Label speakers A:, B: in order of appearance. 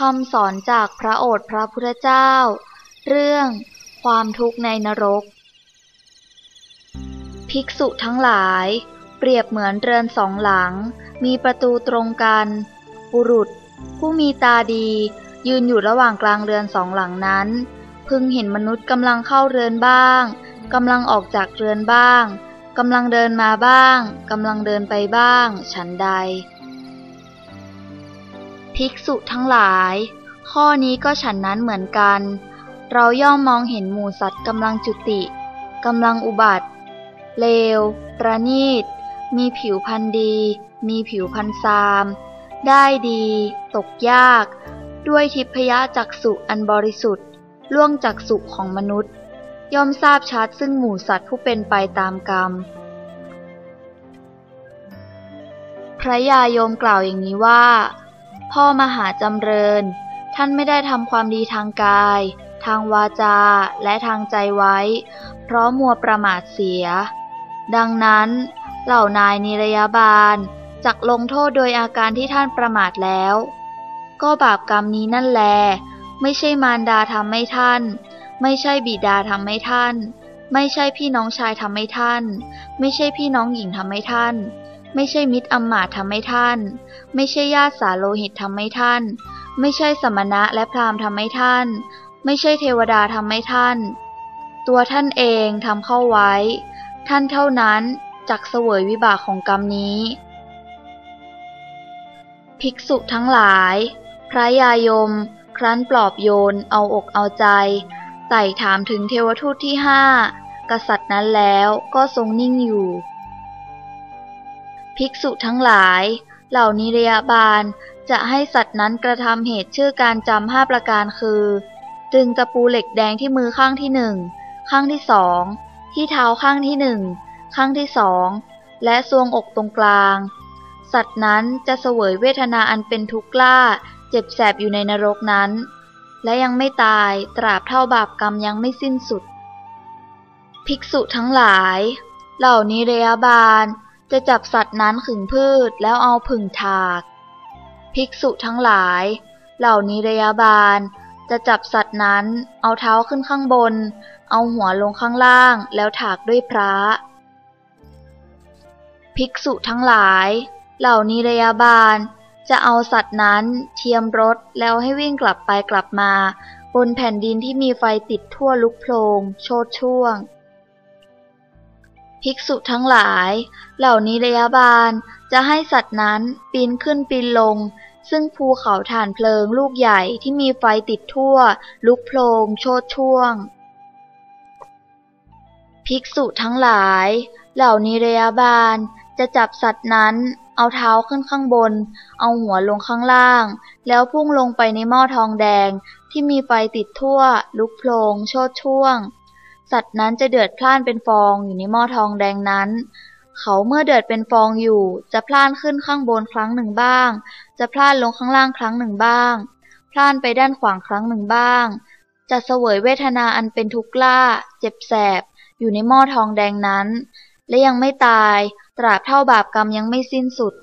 A: คำสอนจากพระโอษฐ์พระพุทธเจ้า เรื่องความทุกข์ในนรก ภิกษุทั้งหลาย เปรียบเหมือนเรือนสองหลัง มีประตูตรงกัน บุรุษ ผู้มีตาดี ยืนอยู่ระหว่างกลางเรือนสองหลังนั้น พึงเห็นมนุษย์กำลังเข้าเรือนบ้างกำลังออกจากเรือนบ้างกำลังเดินมาบ้างกำลังเดินไปบ้าง ฉันใด ภิกษุทั้งหลาย ข้อนี้ก็ฉันนั้นเหมือนกัน เราย่อมมองเห็นหมู่สัตว์กำลังจุติกำลังอุบัติ เลว ประณีต มีผิวพันธ์ดี มีผิวพันธ์ซาม ได้ดี ตกยาก ด้วยทิพยจักสุอันบริสุทธิ์ล่วงจากสุของมนุษย์ ย่อมทราบชัดซึ่งหมู่สัตว์ผู้เป็นไปตามกรรม พระยาโยมกล่าวอย่างนี้ว่า พ่อมหาจำเริญ ท่านไม่ได้ทำความดีทางกาย ทางวาจาและทางใจไว้ เพราะมัวประมาทเสีย ดังนั้น เหล่านายนิรยาบาลจักลงโทษโดยอาการที่ท่านประมาทแล้ว ก็บาปกรรมนี้นั่นแล ไม่ใช่มารดาทำให้ท่าน ไม่ใช่บิดาทำให้ท่าน ไม่ใช่พี่น้องชายทำให้ท่าน ไม่ใช่พี่น้องหญิงทำให้ท่าน ไม่ใช่มิตรอมมาทำให้ท่าน ไม่ใช่ญาติสาโลหิตทำให้ท่าน ไม่ใช่สมณะและพราหมณ์ทำให้ท่าน ไม่ใช่เทวดาทำให้ท่าน ตัวท่านเองทำเข้าไว้ ท่านเท่านั้นจักเสวยวิบากของกรรมนี้ ภิกษุทั้งหลาย พระยายม ครั้นปลอบโยน เอาอกเอาใจไต่ถามถึงเทวทูตที่ห้ากษัตริย์นั้นแล้วก็ทรงนิ่งอยู่ ภิกษุทั้งหลาย เหล่านิรยาบาลจะให้สัตว์นั้นกระทำเหตุชื่อการจำห้าประการคือ จึงตะปูเหล็กแดงที่มือข้างที่หนึ่งข้างที่สองที่เท้าข้างที่หนึ่งข้างที่สองและทรวงอกตรงกลาง สัตว์นั้นจะเสวยเวทนาอันเป็นทุกข์กล้า เจ็บแสบอยู่ในนรกนั้น และยังไม่ตายตราบเท่าบาปกรรมยังไม่สิ้นสุด ภิกษุทั้งหลาย เหล่านิรยาบาล จะจับสัตว์นั้นขึงพืชแล้วเอาผึ่งถาก ภิกษุทั้งหลาย เหล่านิรยาบาล จะจับสัตว์นั้นเอาเท้าขึ้นข้างบน เอาหัวลงข้างล่างแล้วถากด้วยพระ ภิกษุทั้งหลาย เหล่านิรยาบาลจะเอาสัตว์นั้นเทียมรถแล้วให้วิ่งกลับไปกลับมา บนแผ่นดินที่มีไฟติดทั่วลุกโพลงโชดช่วง ภิกษุทั้งหลาย เหล่านิรยาบาลจะให้สัตว์นั้นปีนขึ้นปีนลง ซึ่งภูเขาถ่านเพลิงลูกใหญ่ที่มีไฟติดทั่ว ลุกโพลงโชดช่วง ภิกษุทั้งหลาย เหล่านิรยาบาลจะจับสัตว์นั้นเอาเท้าขึ้นข้างบน เอาหัวลงข้างล่าง แล้วพุ่งลงไปในหม้อทองแดงที่มีไฟติดทั่ว ลุกโพลงโชดช่วง สัตว์นั้นจะเดือดพล่านเป็นฟองอยู่ในหม้อทองแดงนั้น เขาเมื่อเดือดเป็นฟองอยู่ จะพล่านขึ้นข้างบนครั้งหนึ่งบ้าง จะพล่านลงข้างล่างครั้งหนึ่งบ้าง พล่านไปด้านขวางครั้งหนึ่งบ้าง จะเสวยเวทนาอันเป็นทุกข์ล้าเจ็บแสบ อยู่ในหม้อทองแดงนั้น และยังไม่ตาย ตราบเท่าบาปกรรมยังไม่สิ้นสุด